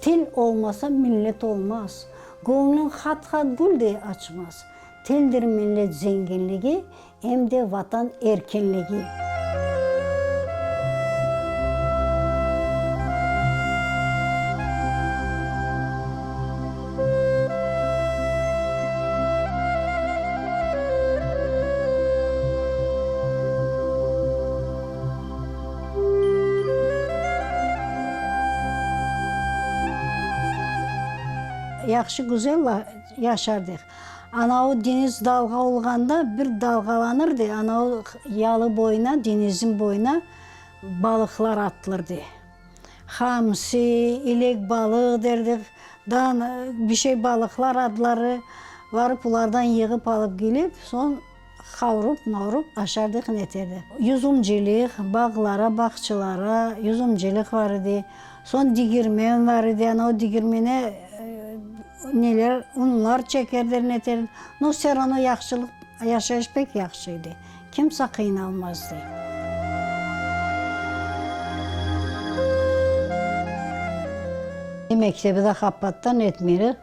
Til olmasa millet olmaz. Gönlün hat hat gül de açmaz. Tildir millet zenginliği hem de vatan erkenliği. Yaxşı güzel yaşardık. Ana o deniz dalga olganda bir dalgalanırdı. Ana o yalı boyuna, denizin boyuna balıklar atılırdı. Hamsi, ilek balığı derdik. Dan bir şey balıklar adları varıp bunlardan yığıp alıp gelip son kavurup mağrup aşardık neterdi. Yüzümcülük, bağlara, bahçılara yüzümcülük vardı. Son digirmen vardı. Yani o digirmene e, neler unlar çekerler neter. No serano yaxşılık yaşayış pek yaxşıydı. Kimse kıynalmazdı. Mektebi de kapattan etmiyoruz.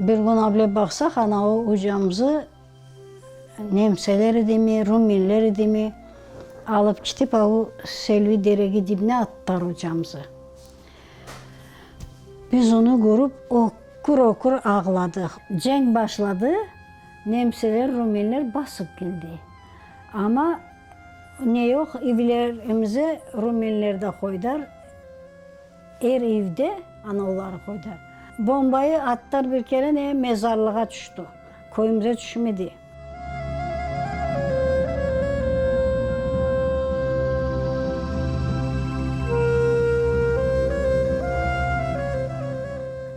Bir gün abla baksak ana o hocamızı Nemseler idi mi, Rumiller idi mi alıp gidip o Selvi Deregi dibine attılar hocamızı. Biz onu görüp okur okur ağladık. Cenk başladı. Nemseler, Rumiller basıp geldi. Ama ne yok, evlerimize Rumiller de koydular. Er evde anaları koydular. Bombayı attılar bir kere ne mezarlığa düştü. Koyumuza düşmedi.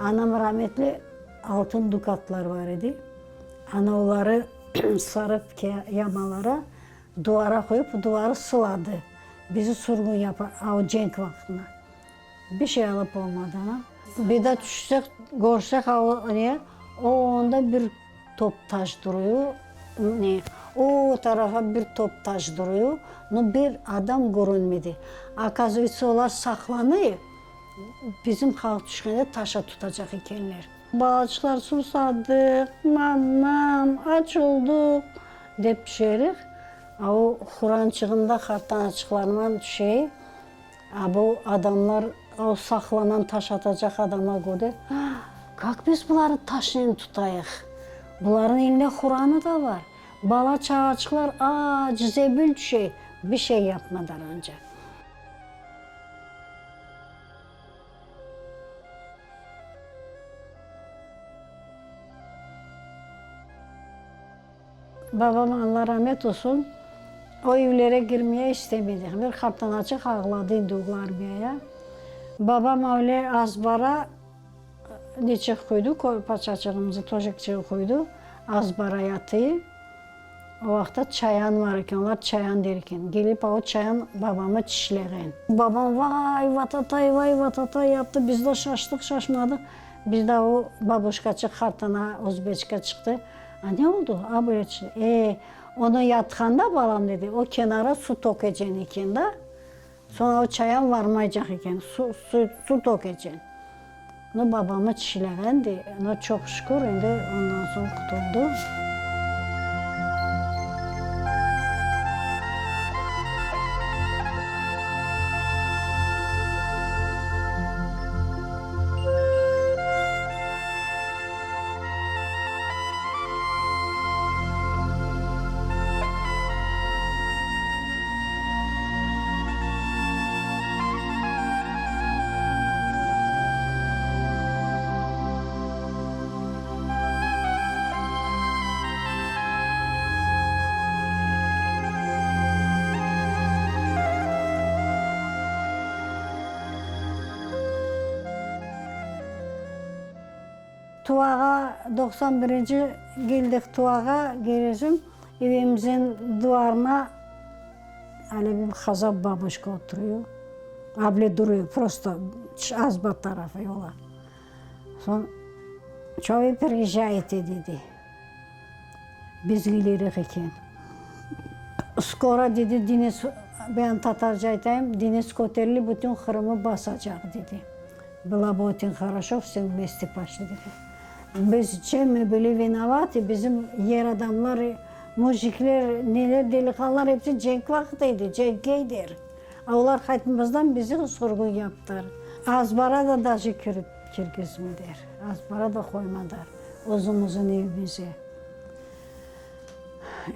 Anam rahmetli altın dukatlar var idi. Ana onları sarıp yamalara duvara koyup duvarı sıladı. Bizi surgun yapar o cenk vaktine. Bir şey alıp olmadı ana. Bir de düşsek, görsek oraya, o onda bir top taş duruyor. Ne? O tarafa bir top taş duruyor. No bir adam görünmedi. Akazıysa onlar saklanıyor bizim halk düşkende taşa tutacak ikenler. Bağışlar susadık, mamam aç olduk deyip düşerik. O Kur'ançığında karttan açıklarına düşeyik. Bu adamlar o saklanan taş atacak adama göre. Kalk biz bunları taşını tutayıq. Bunların elinde Kur'an'ı da var. Bala çağaçıklar aç, zebil düşey. Bir şey yapmadan önce. Babam Allah rahmet olsun o evlere girmeye istemedi. Bir kaptan açık ağladı indiğler bir Babam öyle azbara neçe koydu, koy- paçacığımızı, toşakçığı koydu. Azbara yatıyı. O vaxtda çayan var iken, onlar çayan derken. Gelip o çayan babamı çişleyen. Babam vay vatatay, vay vatatay yaptı. Biz de şaştık, şaşmadık. Biz de o babuşkaçı kartana, Özbeçka çıktı. Ha, ne oldu? Çıktı. E, onu yatkanda balam dedi. O kenara su tokacaksın iken de. Sonra o çayan varmayacak iken su, su, su tokacaksın. Onu babamı çişleyendi. Ona çok şükür indi ondan sonra kurtuldu. Tuvağa 91. geldik Tuvağa gelişim. Evimizin duvarına öyle bir Hazap babuşka oturuyor. Abla duruyor prosto azbat tarafı yola. Son çoğu приезжаете dedi. Biz gelirik iken. Skora dedi Deniz ben Tatarca aytayım. Deniz Koterli bütün Kırım'ı basacak dedi. Было бы очень хорошо, все вместе пошли. Biz çemi bili vinovati, bizim yer adamları, mujikler, neler delikanlılar hepsi cenk vaktiydi, cenkeydir. Onlar hayatımızdan bizi sorgu yaptılar. Azbara da daşı kürüp kirgiz mi der. Azbara da koymadılar uzun uzun evimize.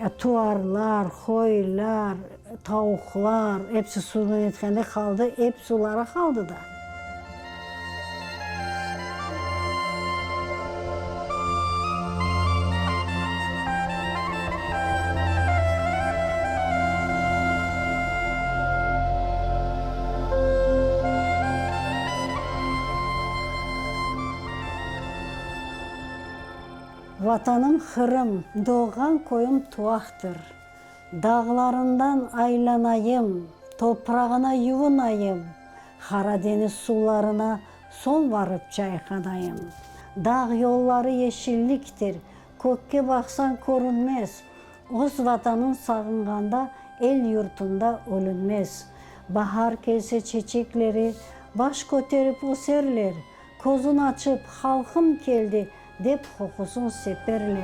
E, tuvarlar, koylar, tavuklar hepsi suyun etkende kaldı. Hep sulara kaldı da. Vatanım Hırım, doğan koyum tuvaktır. Dağlarından aylanayım, toprağına yuvunayım. Karadeniz sularına son varıp çaykanayım. Dağ yolları yeşilliktir, kökke baksan korunmaz. Öz vatanın sağınganda el yurtunda ölünmez. Bahar kelse çiçekleri baş koterip öserler. Kozun açıp halkım geldi de proposons ces perles.